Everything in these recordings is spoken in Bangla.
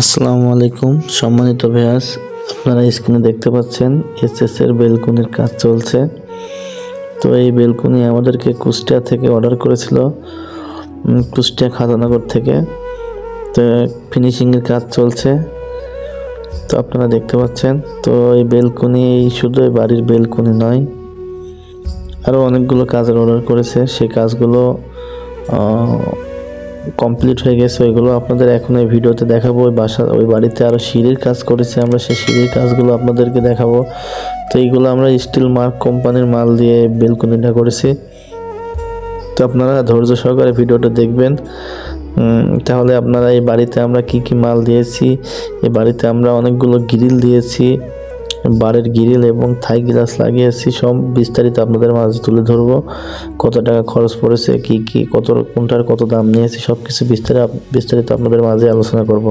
আসসালামু আলাইকুম। সম্মানিত ভেয়াস আপনারা স্ক্রিনে দেখতে পাচ্ছেন এসএস এর বেলকুনির কাজ চলছে। তো এই বেলকুনি আমাদেরকে কুষ্টিয়া থেকে অর্ডার করেছিল কুষ্টিয়া খাদানগর থেকে। তো ফিনিশিংয়ের কাজ চলছে। তো আপনারা দেখতে পাচ্ছেন, তো এই বেলকুনি শুধু এই বাড়ির বেলকুনি নয় আরও অনেকগুলো কাজের অর্ডার করেছে। সেই কাজগুলো কমপ্লিট হয়ে গেছে, ওইগুলো আপনাদের এখন এই ভিডিওতে দেখাবো। ওই বাসা, ওই বাড়িতে আরও সিঁড়ির কাজ করেছি আমরা, সেই সিঁড়ির কাজগুলো আপনাদেরকে দেখাবো। তো এইগুলো আমরা স্টিল মার্ক কোম্পানির মাল দিয়ে বেলকনিটা করেছি। তো আপনারা ধৈর্য সহকারে ভিডিওটা দেখবেন। তাহলে আপনারা এই বাড়িতে আমরা কি কি মাল দিয়েছি? এই বাড়িতে আমরা অনেকগুলো গ্রিল দিয়েছি। বাড়ির গ্রিল এবং থাই গ্লাস লাগিয়েছি, সব বিস্তারিত আপনাদের মাঝে তুলে ধরবো। কত টাকা খরচ পড়েছে, কি কি, কত, কোনটার কত দাম নিয়েছি সব কিছু বিস্তারিত বিস্তারিত আপনাদের মাঝে আলোচনা করব।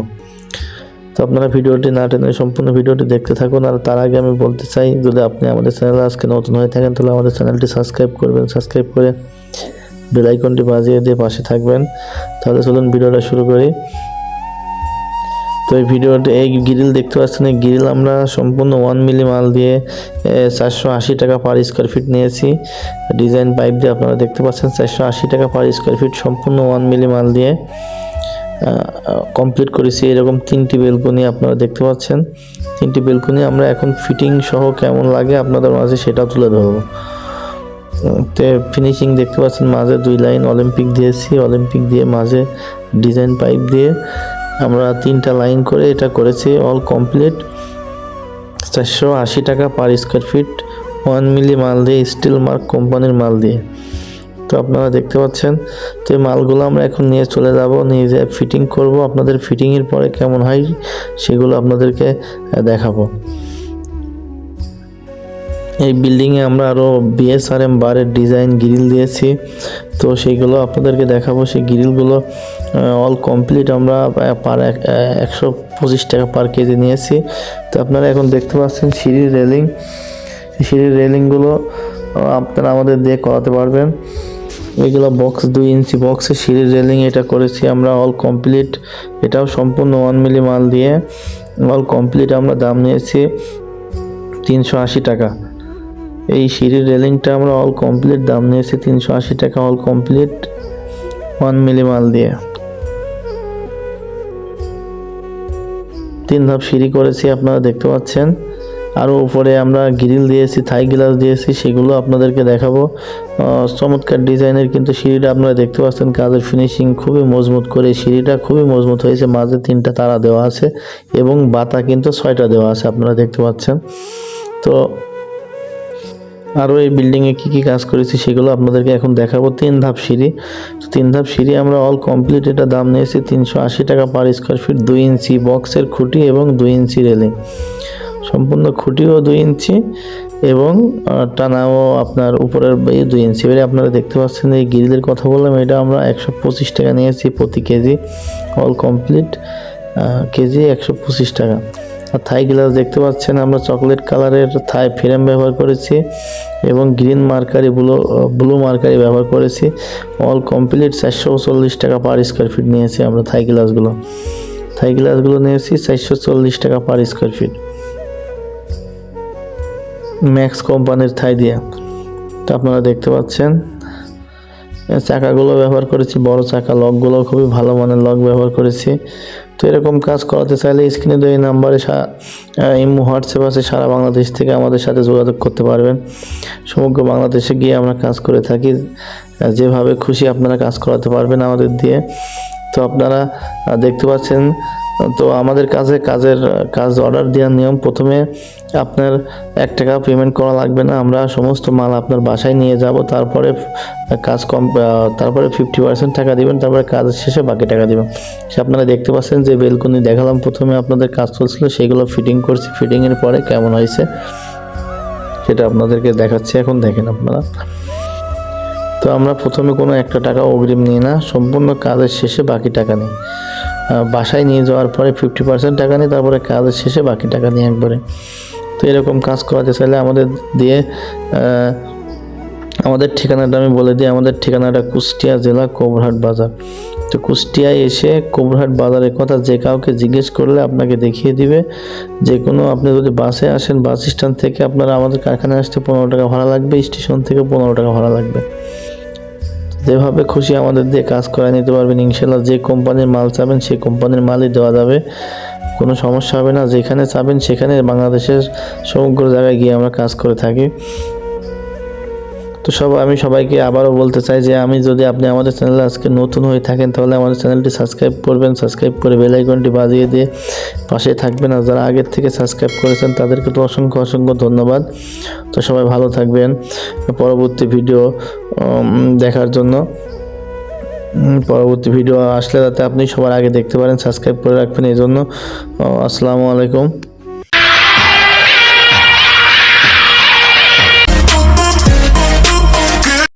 তো আপনারা ভিডিওটি না টেনে সম্পূর্ণ ভিডিওটি দেখতে থাকুন, আর তার আগে আমি বলতে চাই, যদি আপনি আমাদের চ্যানেলে আজকে নতুন হয়ে থাকেন, তাহলে আমাদের চ্যানেলটি সাবস্ক্রাইব করবেন, সাবস্ক্রাইব করে বেল আইকনটি বাজিয়ে দিয়ে পাশে থাকবেন। তাহলে চলুন ভিডিওটা শুরু করি। তো এই ভিডিওতে এই গ্রিল দেখতে পাচ্ছেন, এই গ্রিল আমরা সম্পূর্ণ ওয়ান মিলি মাল দিয়ে চারশো আশি টাকা পার স্কোয়ার ফিট নিয়েছি। ডিজাইন পাইপ দিয়ে আপনারা দেখতে পাচ্ছেন, চারশো আশি টাকা পার স্কোয়ার ফিট সম্পূর্ণ ওয়ান মিলি মাল দিয়ে কমপ্লিট করেছি। এরকম তিনটি বেলকনি আপনারা দেখতে পাচ্ছেন। তিনটি বেলকনি আমরা এখন ফিটিং সহ কেমন লাগে আপনাদের মাঝে সেটা তুলে ধরবো। তে ফিনিশিং দেখতে পাচ্ছেন, মাঝে দুই লাইন অলিম্পিক দিয়েছি। অলিম্পিক দিয়ে মাঝে ডিজাইন পাইপ দিয়ে আমরা তিনটা লাইন করে এটা করেছি অল কমপ্লিট চারশো আশি টাকা per square feet one milli মাল দিয়ে স্টিল মার্ক কোম্পানির মাল দিয়ে। তো আপনারা দেখতে পাচ্ছেন, তো এই মালগুলো আমরা এখন নিয়ে চলে যাব, নিয়ে যেয়ে ফিটিং করব, আপনাদের ফিটিংয়ের পরে কেমন হয় সেগুলো আপনাদেরকে দেখাবো। এই বিল্ডিংয়ে আমরা আরও বিএসআরএম বারের ডিজাইন গ্রিল দিয়েছি, তো সেইগুলো আপনাদেরকে দেখাবো। সেই গ্রিলগুলো অল কমপ্লিট আমরা পার একশো পঁচিশ টাকা পার কেজি নিয়েছি। তো আপনারা এখন দেখতে পাচ্ছেন সিঁড়ির রেলিং সিঁড়ির রেলিংগুলো আপনারা আমাদের দিয়ে করাতে পারবেন। এগুলো বক্স দুই ইঞ্চি বক্সে সিঁড়ির রেলিং এটা করেছি আমরা অল কমপ্লিট এটাও সম্পূর্ণ ওয়ান মিলি মাল দিয়ে অল কমপ্লিট আমরা দাম নিয়েছি তিনশো আশি টাকা। এই সিঁড়ির রেলিংটা আমরা অল কমপ্লিট দাম নিয়েছি তিনশো আশি টাকা অল কমপ্লিট ওয়ান মিলি মাল দিয়ে। তিন ধাপ সিঁড়ি করেছি, আপনারা দেখতে পাচ্ছেন। আরও উপরে আমরা গ্রিল দিয়েছি, থাই গ্লাস দিয়েছি, সেগুলো আপনাদেরকে দেখাবো। চমৎকার ডিজাইনের কিন্তু সিঁড়িটা আপনারা দেখতে পাচ্ছেন, কাজের ফিনিশিং খুবই মজবুত করে সিঁড়িটা খুবই মজবুত হয়েছে, মাঝে তিনটা তারা দেওয়া আছে এবং বাতা কিন্তু ছয়টা দেওয়া আছে, আপনারা দেখতে পাচ্ছেন। তো আরও এই বিল্ডিংয়ে কী কী কাজ করেছি সেগুলো আপনাদেরকে এখন দেখাবো। তিন ধাপ সিঁড়ি। তিন ধাপ সিঁড়ি আমরা অল কমপ্লিট এটা দাম নিয়েছি তিনশো আশি টাকা পার স্কোয়ার ফিট দুই ইঞ্চি বক্সের খুঁটি এবং দুই ইঞ্চি রেলিং সম্পূর্ণ খুঁটিও দুই ইঞ্চি এবং টানাও আপনার উপরের দুই ইঞ্চি। এবারে আপনারা দেখতে পাচ্ছেন এই গ্রিলের কথা বললাম, এটা আমরা একশো পঁচিশ টাকা নিয়েছি প্রতি কেজি। অল কমপ্লিট কেজি একশো পঁচিশ টাকা। থাই গ্লাস দেখতে পাচ্ছেন, আমরা চকলেট কালারের থাই ফ্রেম ব্যবহার করেছি এবং green mercury blue blue mercury ব্যবহার করেছি। অল কমপ্লিট চারশো চল্লিশ টাকা পার স্কোয়ার ফিট নিয়েছি আমরা থাই গ্লাসগুলো। থাই গ্লাসগুলো নিয়েছি চারশো চল্লিশ টাকা পার স্কোয়ার ফিট ম্যাক্স কোম্পানির থাই দিয়া। তো আপনারা দেখতে পাচ্ছেন, চাকাগুলো ব্যবহার করেছি, বড় চাকা, লকগুলো খুবই ভালো মানের লক ব্যবহার করেছি। তো এরকম কাজ করাতে চাইলে স্ক্রিনে তো নাম্বারে ইমো হোয়াটসঅ্যাপ আছে, সারা বাংলাদেশ থেকে আমাদের সাথে যোগাযোগ করতে পারবেন। সমগ্র বাংলাদেশে গিয়ে আমরা কাজ করে থাকি। যেভাবে খুশি আপনারা কাজ করাতে পারবেন আমাদের দিয়ে। তো আপনারা দেখতে পাচ্ছেন তো আমাদের কাছে কাজের, কাজ অর্ডার দেওয়ার নিয়ম প্রথমে আপনার এক টাকা পেমেন্ট করা লাগবে না। আমরা সমস্ত মাল আপনার বাসায় নিয়ে যাব, তারপরে কাজ কম তারপরে ফিফটি পার্সেন্ট টাকা দিবেন, তারপরে কাজ শেষে বাকি টাকা দিবেন। সে আপনারা দেখতে পাচ্ছেন যে বেলকনি দেখালাম, প্রথমে আপনাদের কাজ চলছিল, সেগুলো ফিটিং করছি। ফিটিংয়ের পরে কেমন হয়েছে সেটা আপনাদেরকে দেখাচ্ছি। এখন দেখেন আপনারা। তো আমরা প্রথমে কোনো একটা টাকা অগ্রিম নিই না, সম্পূর্ণ কাজের শেষে বাকি টাকা নিই। বাসায় নিয়ে যাওয়ার পরে ফিফটি পার্সেন্ট টাকা নিই তারপরে কাজের শেষে বাকি টাকা নিয়ে একবারে। তো এরকম কাজ করাতে চাইলে আমাদের দিয়ে আমাদের ঠিকানাটা আমি বলে দিই, আমাদের ঠিকানাটা কুষ্টিয়া জেলা কোবরহাট বাজার। তো কুষ্টিয়ায় এসে কোবরহাট বাজারের কথা যে কাউকে জিজ্ঞেস করলে আপনাকে দেখিয়ে দিবে। যে কোনো আপনি যদি বাসে আসেন, বাস স্ট্যান্ড থেকে আপনারা আমাদের কারখানায় আসতে পনেরো টাকা ভাড়া লাগবে, স্টেশন থেকে পনেরো টাকা ভাড়া লাগবে। যেভাবে খুশি আমাদের দিয়ে কাজ করায় নিতে পারবেন ইনশাল্লাহ যে কোম্পানির মাল চাবেন সেই কোম্পানির মালই দেওয়া যাবে। কোনো সমস্যা হবে না, যেখানে চাবেন সেখানে বাংলাদেশের সমগ্র জায়গায় গিয়ে আমরা কাজ করে থাকি। তো সব, আমি সবাইকে আবারও বলতে চাই যে আমি যদি আপনি আমাদের চ্যানেলে আজকে নতুন হয়ে থাকেন, তাহলে আমাদের চ্যানেলটি সাবস্ক্রাইব করবেন, সাবস্ক্রাইব করে বেল আইকনটি বাজিয়ে দিয়ে পাশে থাকবেন। আর যারা আগের থেকে সাবস্ক্রাইব করেছেন, তাদেরকে তো অসংখ্য অসংখ্য ধন্যবাদ। তো সবাই ভালো থাকবেন পরবর্তী ভিডিও দেখার জন্য। পরবর্তী ভিডিও আসলে যাতে আপনি সবার আগে দেখতে পারেন, সাবস্ক্রাইব করে রাখবেন, এই জন্য আসসালামু আলাইকুম।